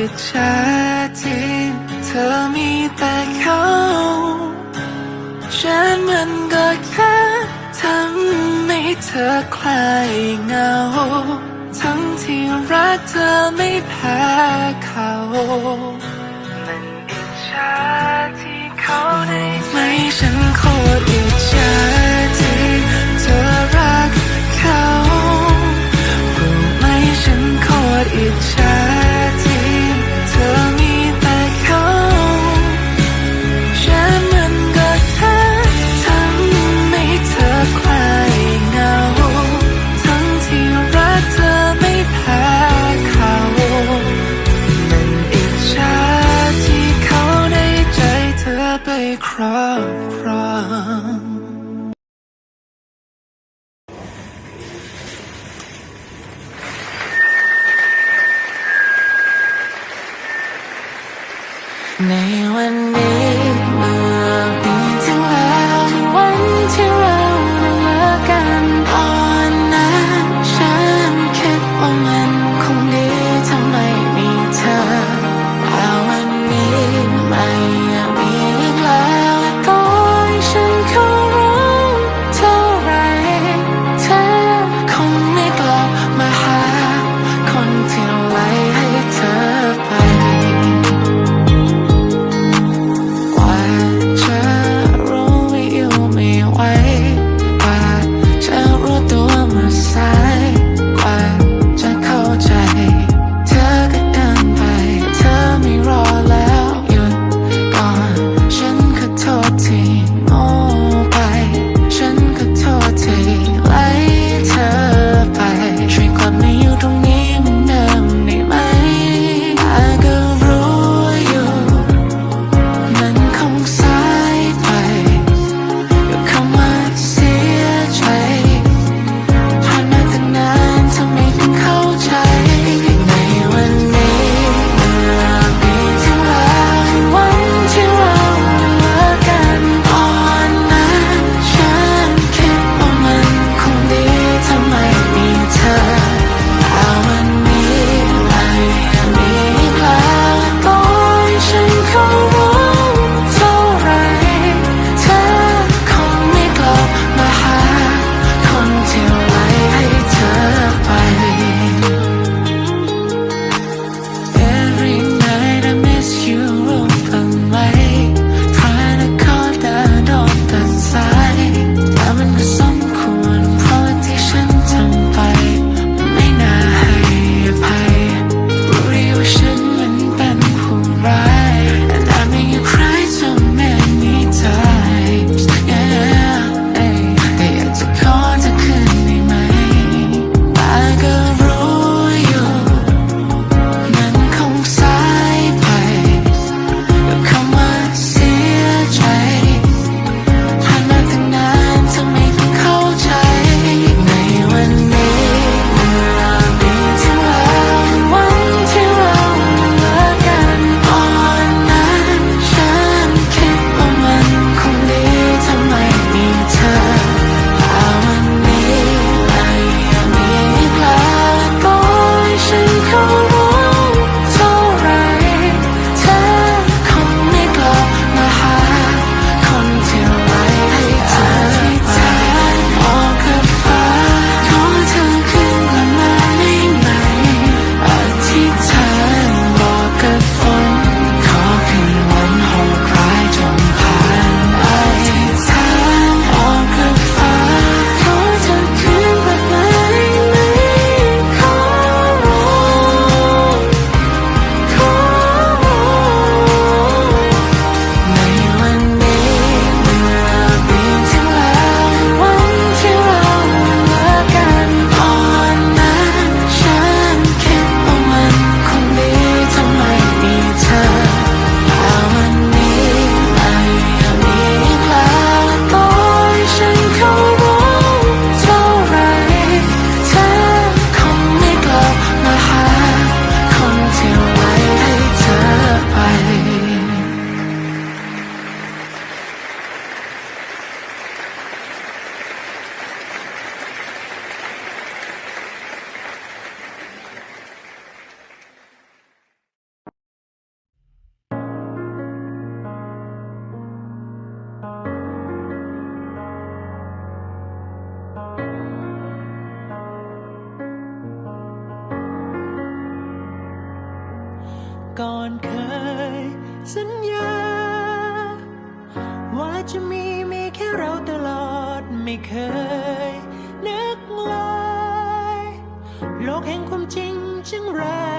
ตรอิจฉาที่เธอมีแต่เขา ฉันมันก็แค่ทำให้เธอคลายเหงา ทั้งที่รักเธอไม่แพ้เขา มันอิจฉาที่เขาได้ไม่ฉันโคตรอิจฉาที่เธอรักเขารู้ไหมฉันโคตรอิจฉา ที่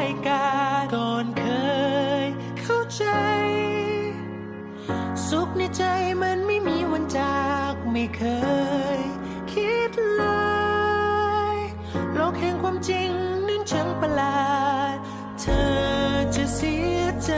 ายกาก่อนเคยเข้าใจ สุขในใจมันไม่มีวันจากไม่เคย คิดเลย โลกแห่งความจริงนั้นช่างประหลาด เธอจะเสียใจ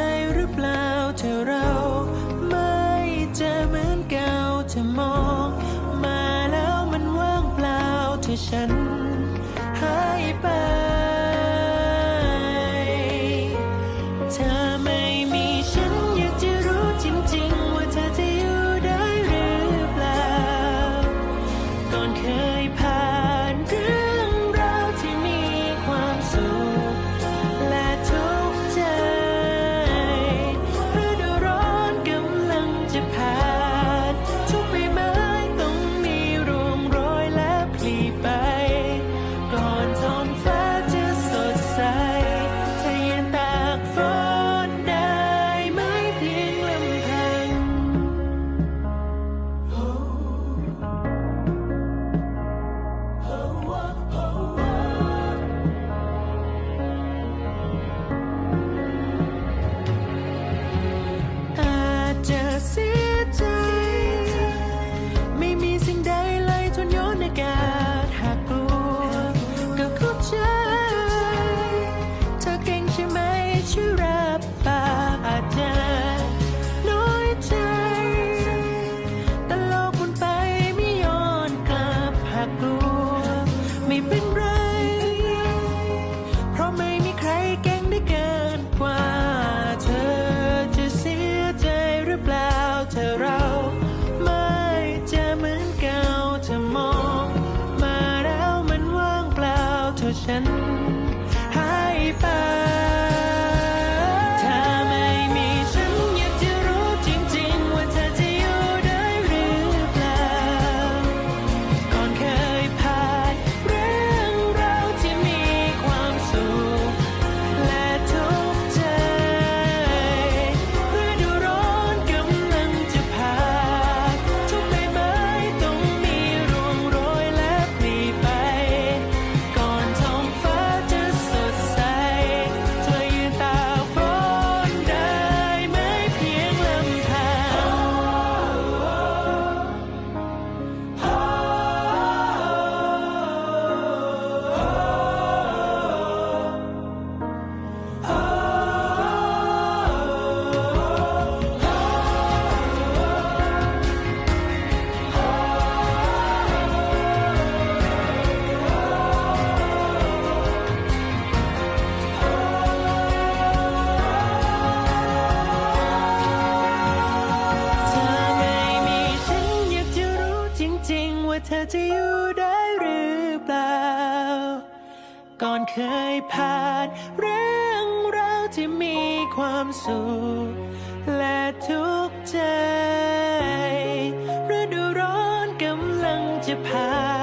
ที่มีความสุขและทุกใจฤดูร้อนกำลังจะผ่าน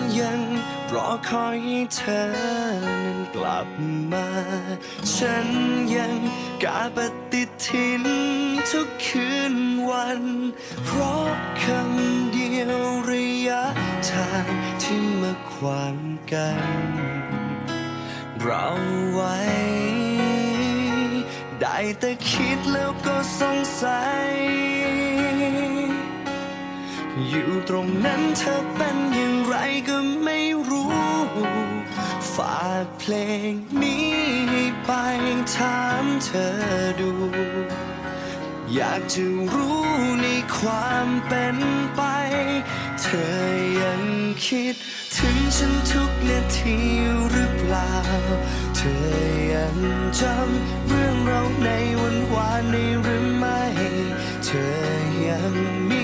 รอคอยให้เธอนั้นกลับมา ฉันยังกาปฏิทินทุกคืนวัน เพราะคำเดียวระยะทางที่มาควางกัน เราไว้ ได้แต่คิดแล้วก็สงสัย อยู่ตรงนั้นเธอเป็นอย่างไรก็ไม่รู้ากเพลงนี้ให้ไปถามเธอดู อยากจะรู้ในความเป็นไป เธอยังคิด ถึงฉันทุกนาทีหรือเปล่า เธอยังจำเรื่องเราในวันวานในหรือไม่ เธอยังมี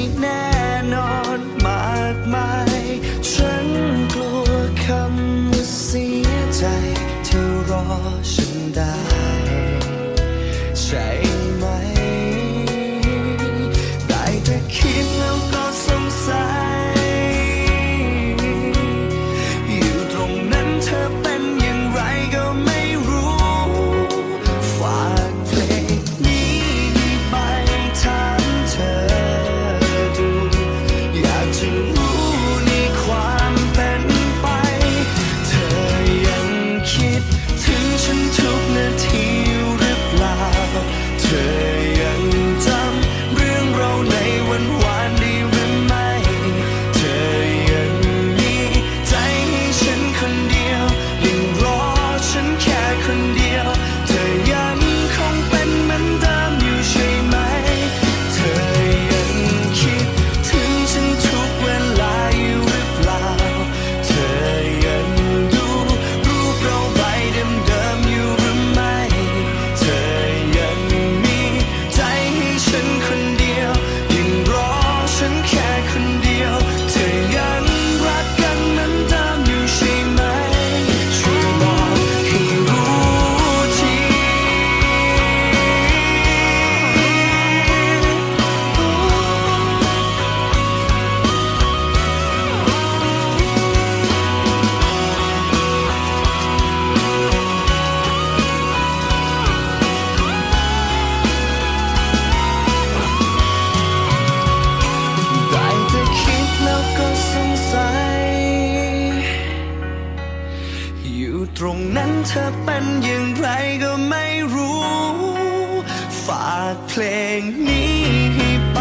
ฝากเพลงนี้ให้ไป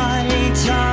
ทาง